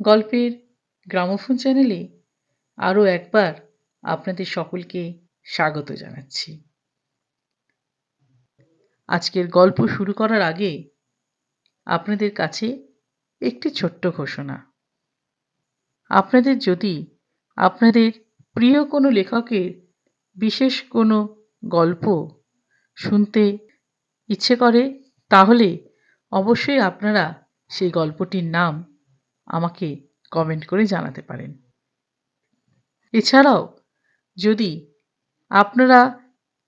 গল্পের গ্রামোফোন চ্যানেলে আরও একবার আপনাদের সকলকে স্বাগত জানাচ্ছি। আজকের গল্প শুরু করার আগে আপনাদের কাছে একটি ছোট্ট ঘোষণা। আপনাদের যদি আপনাদের প্রিয় কোনো লেখকের বিশেষ কোনো গল্প শুনতে ইচ্ছে করে, তাহলে অবশ্যই আপনারা সেই গল্পটির নাম আমাকে কমেন্ট করে জানাতে পারেন। এছাড়াও যদি আপনারা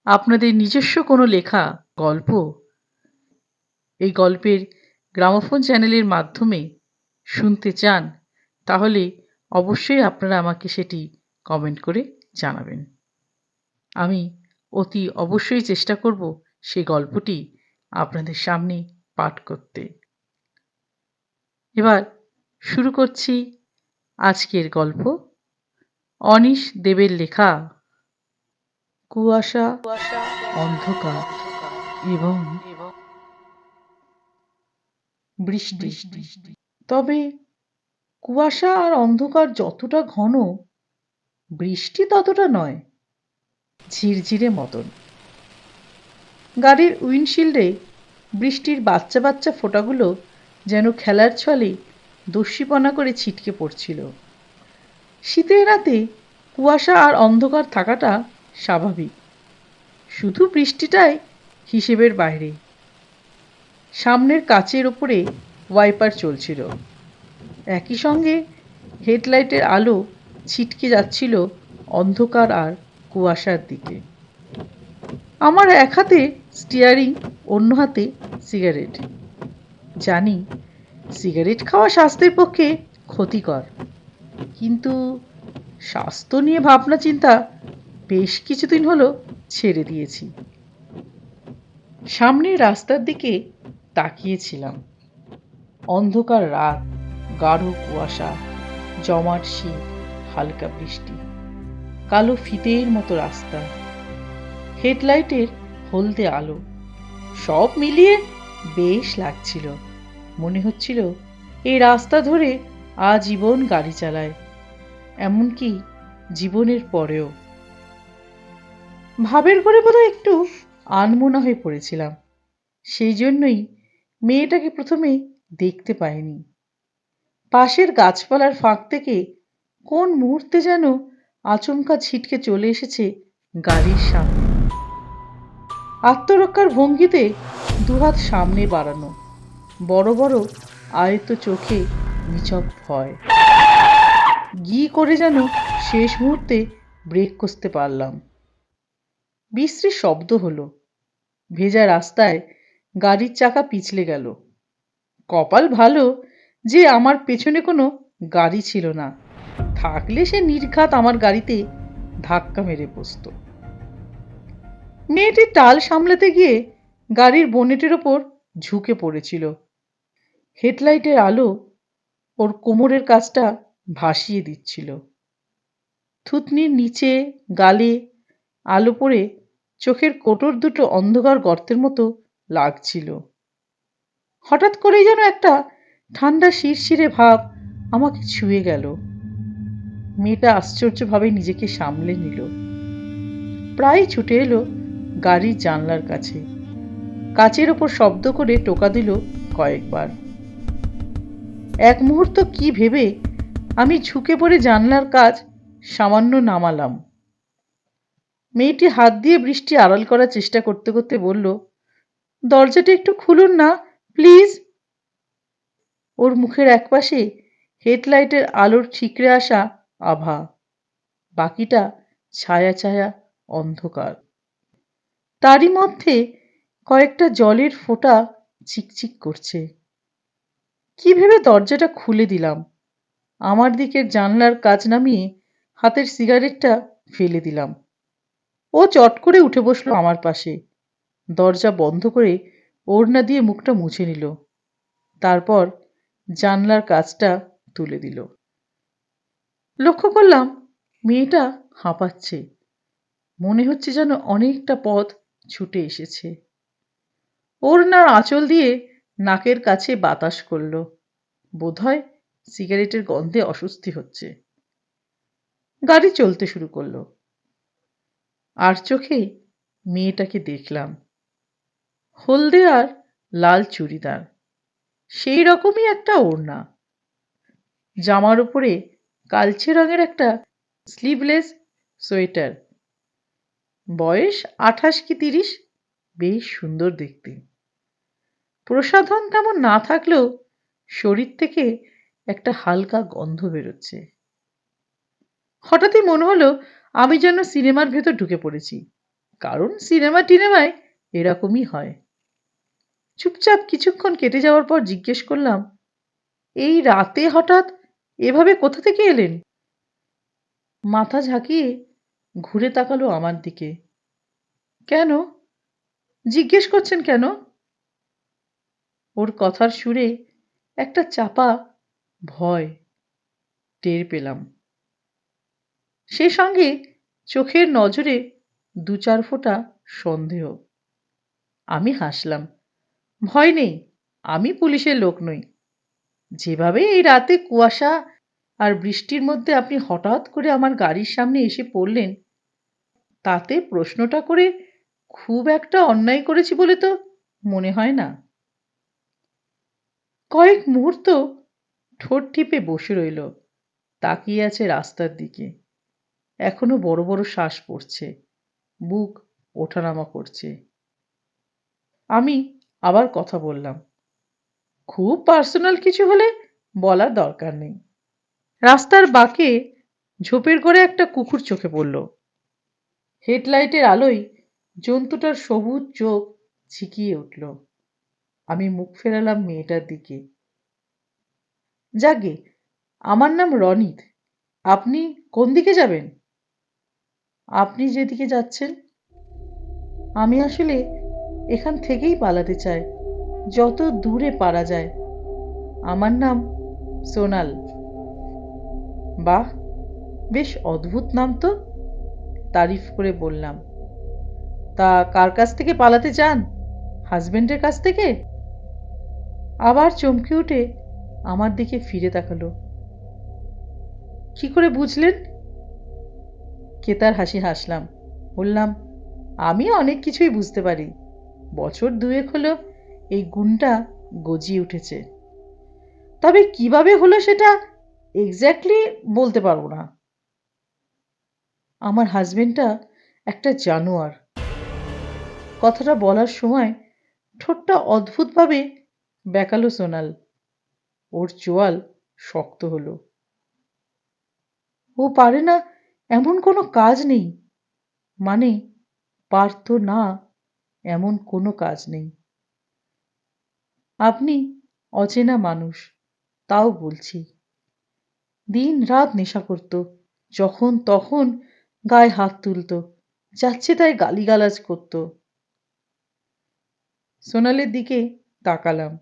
আপনাদের নিজস্ব কোনো লেখা, গল্প? এই গল্পের গ্রামোফোন চ্যানেলের মাধ্যমে শুনতে চান, তাহলে অবশ্যই আপনারা আমাকে সেটি কমেন্ট করে জানাবেন। আমি অতি অবশ্যই চেষ্টা করব সেই গল্পটি আপনাদের সামনে পাঠ করতে। এবার শুরু করছি আজকের গল্প। অনিশ দেবের লেখা কুয়াশা অন্ধকার এবং বৃষ্টি। তবে কুয়াশা আর অন্ধকার যতটা ঘন বৃষ্টি ততটা নয় ঝিরঝিরে মতন। গাড়ির উইন্ডশিল্ডে বৃষ্টির বাচ্চা বাচ্চা ফোঁটাগুলো যেন খেলার ছলে দস্যিপনা করে ছিটকে পড়ছিল। শীতের রাতে কুয়াশা আর অন্ধকার থাকাটা স্বাভাবিক। শুধু বৃষ্টিটাই হিসেবের বাইরে। সামনের কাচের ওপরে ওয়াইপার চলছিল। একই সঙ্গে হেডলাইটের আলো ছিটকে যাচ্ছিল অন্ধকার আর কুয়াশার দিকে। আমার এক হাতে স্টিয়ারিং, অন্য হাতে সিগারেট। জানি সিগারেট খাওয়া স্বাস্থ্যের পক্ষে ক্ষতিকর। কিন্তু স্বাস্থ্য নিয়ে ভাবনা চিন্তা বেশ কিছুদিন হলো ছেড়ে দিয়েছি। সামনের রাস্তার দিকে তাকিয়েছিলাম। অন্ধকার রাত, গাঢ় কুয়াশা, জমাট শীত, হালকা বৃষ্টি, কালো ফিতের মতো রাস্তা, হেডলাইটের হলদে আলো, সব মিলিয়ে বেশ লাগছিল। মনে হচ্ছিল এই রাস্তা ধরে আজীবন গাড়ি চালায়, এমনকি জীবনের পরেও। ভাবের ঘরে বোধহয় একটু আনমোনা হয়ে পড়েছিলাম। সেই জন্যই মেয়েটাকে প্রথমে দেখতে পাইনি। পাশের গাছপালার ফাঁক থেকে কোন মুহূর্তে যেন আচমকা ছিটকে চলে এসেছে গাড়ির সামনে। আত্মরক্ষার ভঙ্গিতে দুহাত সামনে বাড়ানো, বড় বড় আয়ত্ত চোখে নিচক ভয়। গি করে যেন শেষ মুহূর্তে ব্রেক কষতে পারলাম। বিশ্রী শব্দ হলো। ভেজা রাস্তায় গাড়ির চাকা পিছলে গেল। কপাল ভালো যে আমার পেছনে কোনো গাড়ি ছিল না। থাকলে সে নির্ঘাত আমার গাড়িতে ধাক্কা মেরে বসত। মেয়েটি টাল সামলাতে গিয়ে গাড়ির বনেটের ওপর ঝুঁকে পড়েছিল। হেডলাইটের আলো ওর কোমরের কাজটা ভাসিয়ে দিচ্ছিল। থুতনির নিচে গালে আলো পড়ে চোখের কোটর দুটো অন্ধকার গর্তের মতো লাগছিল। হঠাৎ করেই যেন একটা ঠান্ডা শিরশিরে ভাব আমাকে ছুঁয়ে গেল। মেয়েটা আশ্চর্যভাবে নিজেকে সামলে নিল। প্রায় ছুটে এলো গাড়ির জানলার কাছে। কাচের ওপর শব্দ করে টোকা দিল কয়েকবার। এক মুহূর্ত কি ভেবে আমি ঝুঁকে পড়ে জানলার কাজ সামান্য নামালাম। মেয়েটি হাত দিয়ে বৃষ্টি আড়াল করার চেষ্টা করতে করতে বলল, দরজাটা একটু খুলুন না, প্লিজ। ওর মুখের একপাশে হেডলাইটের আলোর ঠিকরে আসা আভা, বাকিটা ছায়া ছায়া অন্ধকার। তারই মধ্যে কয়েকটা জলের ফোঁটা চিকচিক করছে। কি ভেবে দরজাটা খুলে দিলাম? আমার দিকের জানলার কাজ নামিয়ে হাতের সিগারেটটা ফেলে দিলাম। ও চট করে উঠে বসল আমার পাশে। দরজা বন্ধ করে ওড়না দিয়ে মুখটা মুছে নিল। তারপর জানলার কাজটা তুলে দিল। লক্ষ্য করলাম মেয়েটা হাঁপাচ্ছে। মনে হচ্ছে যেন অনেকটা পথ ছুটে এসেছে। ওড়নার আঁচল দিয়ে নাকের কাছে বাতাস করল। বোধহয় সিগারেটের গন্ধে অস্বস্তি হচ্ছে। গাড়ি চলতে শুরু করল। আর চোখে মেয়েটাকে দেখলাম। হলদে আর লাল চুড়িদার, সেই রকমই একটা ওড়না। জামার উপরে কালচে রঙের একটা স্লিভলেস সোয়েটার। বয়স আঠাশ কি তিরিশ? বেশ সুন্দর দেখতে। প্রসাধন তেমন না থাকলেও শরীর থেকে একটা হালকা গন্ধ বেরোচ্ছে। হঠাৎই মনে হলো আমি যেন সিনেমার ভেতর ঢুকে পড়েছি। কারণ সিনেমা টিনেমায় এরকমই হয়। চুপচাপ কিছুক্ষণ কেটে যাওয়ার পর জিজ্ঞেস করলাম, এই রাতে হঠাৎ এভাবে কোথা থেকে এলেন? মাথা ঝাঁকিয়ে ঘুরে তাকালো আমার দিকে। কেন? জিজ্ঞেস করছেন কেন? ওর কথার সুরে একটা চাপা ভয় টের পেলাম। সে সঙ্গে চোখের নজরে দু চার ফোঁটা সন্দেহ। আমি হাসলাম, ভয় নেই, আমি পুলিশের লোক নই। যেভাবে এই রাতে কুয়াশা আর বৃষ্টির মধ্যে আপনি হঠাৎ করে আমার গাড়ির সামনে এসে পড়লেন, তাতে প্রশ্নটা করে খুব একটা অন্যায় করেছি বলে তো মনে হয় না? কয়েক মুহূর্ত ঠোঁট টিপে বসে রইল, তাকিয়ে আছে রাস্তার দিকে। এখনও বড় বড় শ্বাস পড়ছে। বুক ওঠানামা করছে। আমি আবার কথা বললাম। খুব পার্সোনাল কিছু হলে বলার দরকার নেই। রাস্তার বাঁকে ঝোপের ঘরে একটা কুকুর চোখে পড়ল। হেডলাইটের আলোয় জন্তুটার সবুজ চোখ ঝিকিয়ে উঠল। আমি মুখ ফেরালাম মেয়েটার দিকে। যাগে, আমার নাম রনিত। আপনি কোন দিকে যাবেন? আপনি যেদিকে যাচ্ছেন, আমি আসলে এখান থেকেই পালাতে চাই, যত দূরে পারা যায়। আমার নাম সোনাল। বাহ, বেশ অদ্ভুত নাম তো, তারিফ করে বললাম। তা কার কাছ থেকে পালাতে চান? হাজবেন্ডের কাছ থেকে? আবার চমকে উঠে আমার দিকে ফিরে তাকালো। কি করে বুঝলেন? কেতার হাসি হাসলাম। বললাম, আমি অনেক কিছুই বুঝতে পারি। বছর দুয়েক হলো এই গুণটা গজিয়ে উঠেছে। তবে কীভাবে হলো সেটা এক্স্যাক্টলি বলতে পারব না। আমার হাজবেন্ডটা একটা জানোয়ার। কথাটা বলার সময় ঠোঁটটা অদ্ভুতভাবে বেকালো সোনাল ওর চোয়াল শক্ত হলো। ও পারে না এমন কোনো কাজ নেই। মানে পারত না, এমন কোনো কাজ নেই। আপনি অচেনা মানুষ, তাও বলছি। দিন রাত নেশা করত, যখন তখন গায়ে হাত তুলত, যাচ্ছে তাই গালিগালাজ করত। সোনালের দিকে তাকালাম।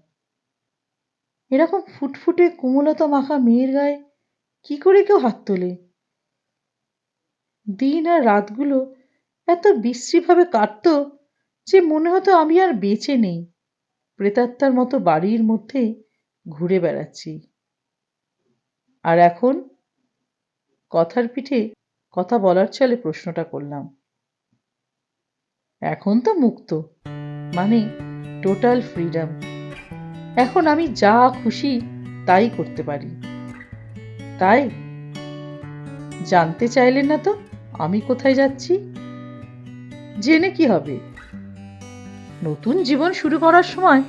এরকম ফুটফুটে কোমলতা মাখা মেয়ের গায়ে কি করে কেউ হাত তোলে? দিন আর রাতগুলো এত বিশ্রীভাবে কাটত যে মনে হতো আমি আর বেঁচে নেই। প্রেতাত্মার মতো বাড়ির মধ্যে ঘুরে বেড়াচ্ছি। আর এখন কথার পিঠে কথা বলার চলে প্রশ্নটা করলাম। এখন তো মুক্ত মানে টোটাল ফ্রিডম এখন আমি যা খুশি তাই করতে পারি। তাই? জানতে চাইলেন না তো? আমি কোথায় যাচ্ছি? জেনে কি হবে? নতুন জীবন শুরু করার সময়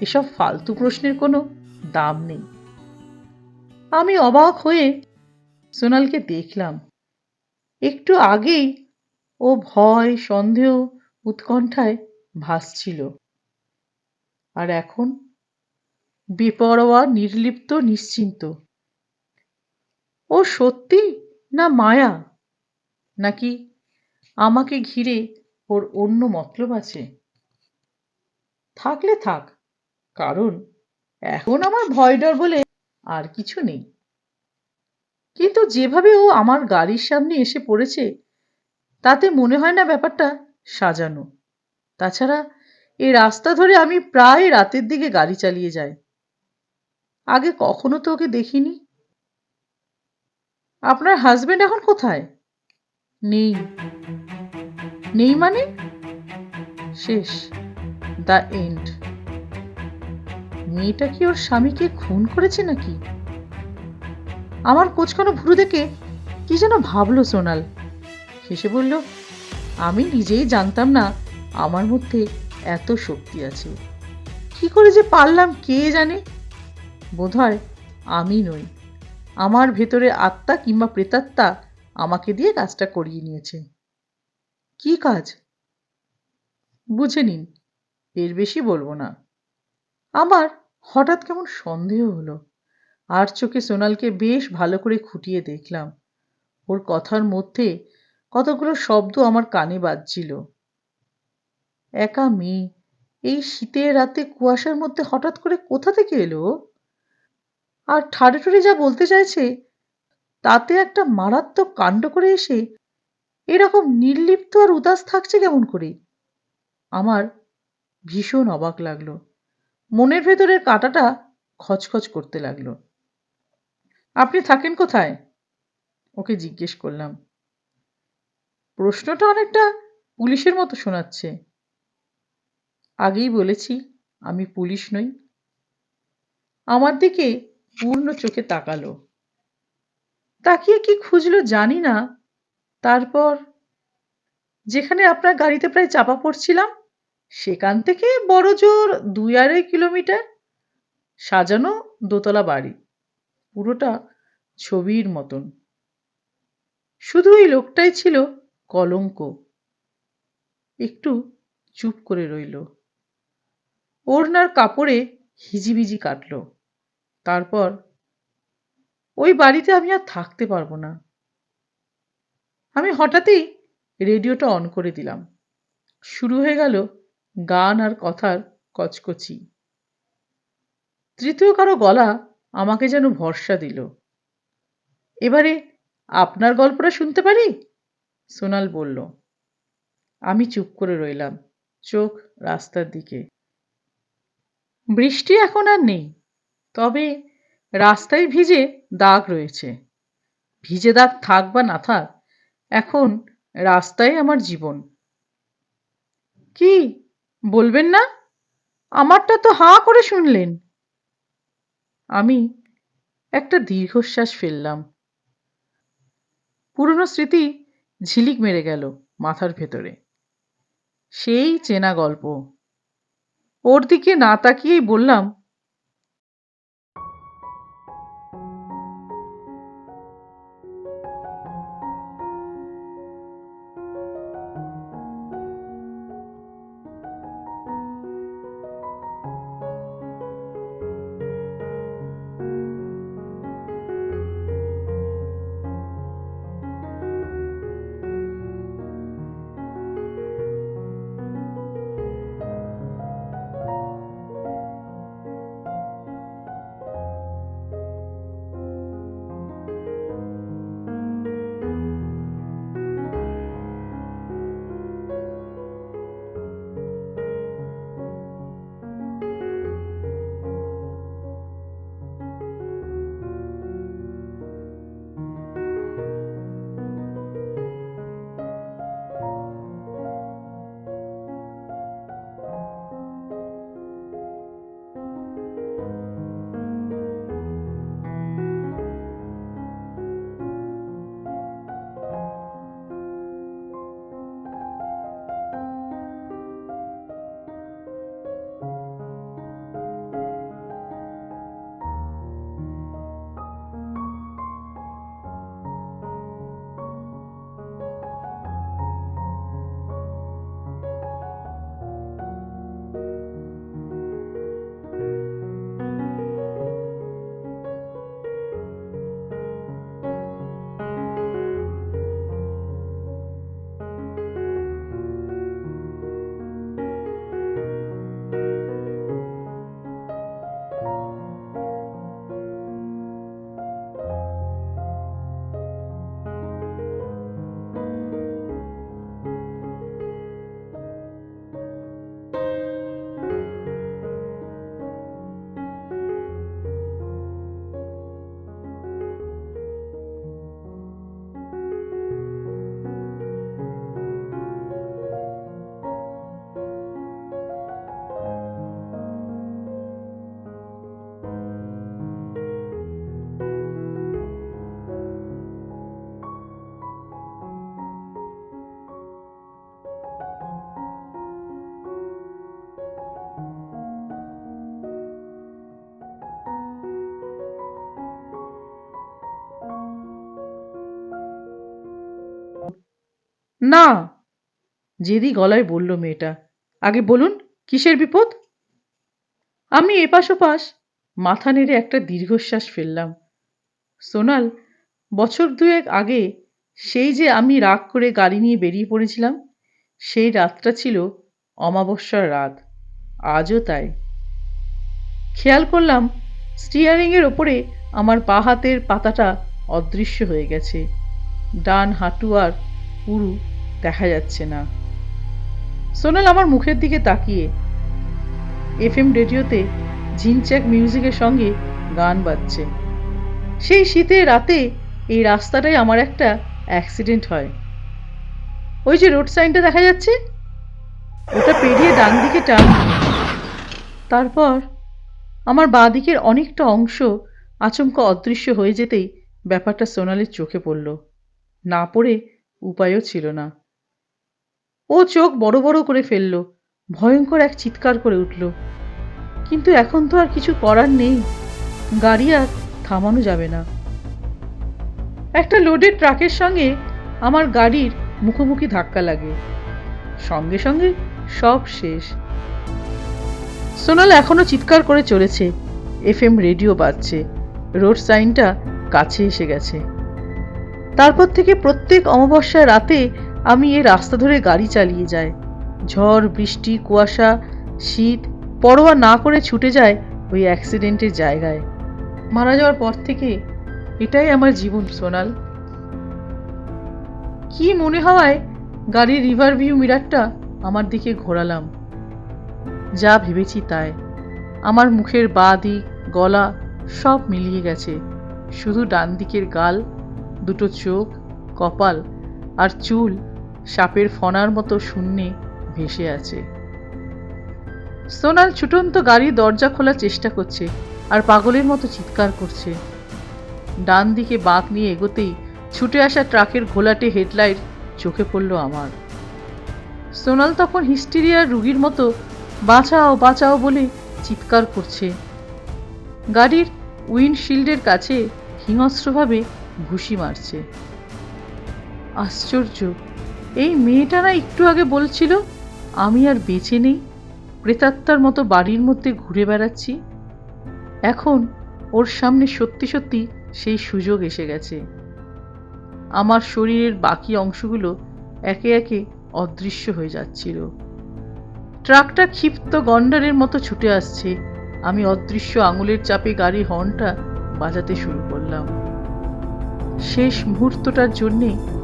এসব ফালতু প্রশ্নের কোনো দাম নেই। আমি অবাক হয়ে সোনালকে দেখলাম। একটু আগেই ও ভয়, সন্দেহ, উৎকণ্ঠায় ভাসছিল। আর এখন বেপরোয়া, নির্লিপ্ত, নিশ্চিন্ত। ও সত্যি না মায়া? নাকি আমাকে ঘিরে ওর অন্য মতলব আছে? থাকলে থাক, কারণ এখন আমার ভয় ডর বলে আর কিছু নেই। কিন্তু যেভাবে ও আমার গাড়ির সামনে এসে পড়েছে, তাতে মনে হয় না ব্যাপারটা সাজানো। তাছাড়া এ রাস্তা ধরে আমি প্রায় রাতের দিকে গাড়ি চালিয়ে যাই। আগে কখনো তো ওকে দেখিনি। আপনার হাজবেন্ড এখন কোথায়? নেই। নেই মানে? শেষ। The end. মেয়েটা কি ওর স্বামীকে খুন করেছে নাকি? আমার কোচকানো ভুরু দেখে কি যেন ভাবলো সোনাল। হেসে বলল, আমি নিজেই জানতাম না আমার মধ্যে এত শক্তি আছে। কি করে যে পারলাম কে জানে? বোধহয় আমি নই। আমার ভেতরে আত্মা কিংবা প্রেতাত্মা আমাকে দিয়ে কাজটা করিয়ে নিয়েছে। কি কাজ? বুঝে নিন, এর বেশি বলব না। আমার হঠাৎ কেমন সন্দেহ হলো। আর চোখে সোনালকে বেশ ভালো করে খুঁটিয়ে দেখলাম। ওর কথার মধ্যে কতগুলো শব্দ আমার কানে বাজছিল। একা মেয়ে, এই শীতের রাতে কুয়াশার মধ্যে হঠাৎ করে কোথা থেকে এলো? আর ঠুড়ে যা বলতে চাইছে তাতে একটা মারাত্মক কাণ্ড করে এসে এরকম নির্লিপ্ত আর উদাস থাকছে কেমন করে? আমার ভীষণ অবাক লাগল। মনের ভেতরের কাঁটাটা খচখচ করতে লাগল। আপনি থাকেন কোথায়? ওকে জিজ্ঞেস করলাম। প্রশ্নটা অনেকটা পুলিশের মতো শোনাচ্ছে। আগেই বলেছি, আমি পুলিশ নই। আমার দিকে পূর্ণ চোখে তাকালো। তাকিয়ে কি খুঁজলো জানি না। তারপর, যেখানে আপনার গাড়িতে প্রায় চাপা পড়ছিলাম, সেখান থেকে বড় জোর দুই আড়াই কিলোমিটার সাজানো দোতলা বাড়ি। পুরোটা ছবির মতন। শুধু ওই লোকটাই ছিল কলঙ্ক। একটু চুপ করে রইল। ওড়নার কাপড়ে হিজিবিজি কাটল। তারপর ওই বাড়িতে আমি আর থাকতে পারব না। আমি হঠাৎই রেডিওটা অন করে দিলাম। শুরু হয়ে গেল গান আর কথার কচকচি। তৃতীয় কারও গলা আমাকে যেন ভরসা দিল। এবারে আপনার গল্পটা শুনতে পারি? সোনাল বলল। আমি চুপ করে রইলাম, চোখ রাস্তার দিকে। বৃষ্টি এখন আর নেই, তবে রাস্তায় ভিজে দাগ রয়েছে। ভিজে দাগ থাক বা না থাক, এখন রাস্তায় আমার জীবন। কি, বলবেন না? আমারটা তো হাঁ করে শুনলেন। আমি একটা দীর্ঘশ্বাস ফেললাম। পুরনো স্মৃতি ঝিলিক মেরে গেল মাথার ভেতরে। সেই চেনা গল্প। ওর দিকে না তাকিয়েই বললাম না। জেদি গলায় বলল মেয়েটা, আগে বলুন, কিসের বিপদ? আমি এপাশ ওপাশ মাথা নেড়ে একটা দীর্ঘশ্বাস ফেললাম। সোনাল, বছর দুয়েক আগে সেই যে আমি রাগ করে গাড়ি নিয়ে বেরিয়ে পড়েছিলাম, সেই রাতটা ছিল অমাবস্যার রাত। আজও তাই। খেয়াল করলাম, স্টিয়ারিংয়ের ওপরে আমার পা হাতের পাতাটা অদৃশ্য হয়ে গেছে। ডান হাঁটু আর পুরু দেখা যাচ্ছে না। সোনাল আমার মুখের দিকে তাকিয়ে। এফ এম রেডিওতে ঝিনচ্যাক মিউজিকের সঙ্গে গান বাজছে। সেই শীতে রাতে এই রাস্তাটায় আমার একটা অ্যাক্সিডেন্ট হয়। ওই যে রোড সাইনটা দেখা যাচ্ছে? ওটা পেরিয়ে ডান দিকে টান। তারপর আমার বাঁ দিকের অনেকটা অংশ আচমকা অদৃশ্য হয়ে যেতেই ব্যাপারটা সোনালের চোখে পড়ল। না পড়ে উপায়ও ছিল না। ও চোখ বড় বড় করে ফেলল, ভয়ঙ্কর এক চিৎকার করে উঠল। কিন্তু এখন তো আর কিছু করার নেই, গাড়ি আর থামানো যাবে না। একটা লোডেড ট্রাকের সঙ্গে আমার গাড়ির মুখোমুখি ধাক্কা লাগে। সঙ্গে সঙ্গে সব শেষ। সোনাল এখনও চিৎকার করে চলেছে, এফএম রেডিও বাজছে, রোড সাইনটা কাছে এসে গেছে। তারপর থেকে প্রত্যেক অমাবস্যার রাতে আমি এ রাস্তা ধরে গাড়ি চালিয়ে যাই। ঝড়, বৃষ্টি, কুয়াশা, শীত, পরোয়া না করে ছুটে যায় ওই অ্যাক্সিডেন্টের জায়গায়। মারা যাওয়ার পর থেকে এটাই আমার জীবন, সোনাল। কি মনে হওয়ায় গাড়ির রিভার ভিউ মিরারটা আমার দিকে ঘোরালাম। যা ভেবেছি তাই। আমার মুখের বা দিক, গলা সব মিলিয়ে গেছে। শুধু ডান দিকের গাল, দুটো চোখ, কপাল আর চুল সাপের ফনার মতো শূন্যে ভেসে আছে। সোনাল ছুটন্ত গাড়ির দরজা খোলার চেষ্টা করছে আর পাগলের মতো চিৎকার করছে। ডান দিকে বাঁক নিয়ে এগোতেই ছুটে আসা ট্রাকের ঘোলাটে হেডলাইট চোখে পড়ল আমার। সোনাল তখন হিস্টেরিয়ার রুগীর মতো বাঁচাও বাঁচাও বলে চিৎকার করছে। গাড়ির উইন্ডশিল্ডের কাছে হিংস্রভাবে ঘুষি মারছে। আশ্চর্য! এই মেয়েটা না একটু আগে বলছিল, আমি আর বেঁচে নেই। প্রেতাত্মার মতো বাড়ির মধ্যে ঘুরে বেড়াচ্ছি। এখন ওর সামনে সত্যি সত্যি সেই সুযোগ এসে গেছে। আমার শরীরের বাকি অংশগুলো একে একে অদৃশ্য হয়ে যাচ্ছিল। ট্রাকটা ক্ষিপ্ত গন্ডারের মতো ছুটে আসছে। আমি অদৃশ্য আঙুলের চাপে গাড়ি হর্নটা বাজাতে শুরু করলাম। শেষ মুহূর্তটার জন্যে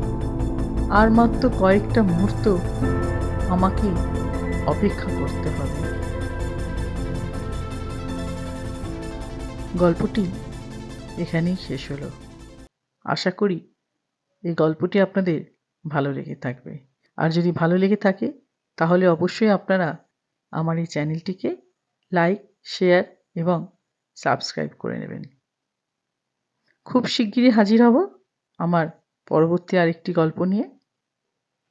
আর মাত্র কয়েকটা মুহূর্ত আমাকে অপেক্ষা করতে হবে। গল্পটি এখানেই শেষ হলো। আশা করি এই গল্পটি আপনাদের ভালো লেগে থাকবে। আর যদি ভালো লেগে থাকে, তাহলে অবশ্যই আপনারা আমার এই চ্যানেলটিকে লাইক, শেয়ার এবং সাবস্ক্রাইব করে নেবেন। খুব শিগগিরই হাজির হব আমার পরবর্তী আরেকটি গল্প নিয়ে।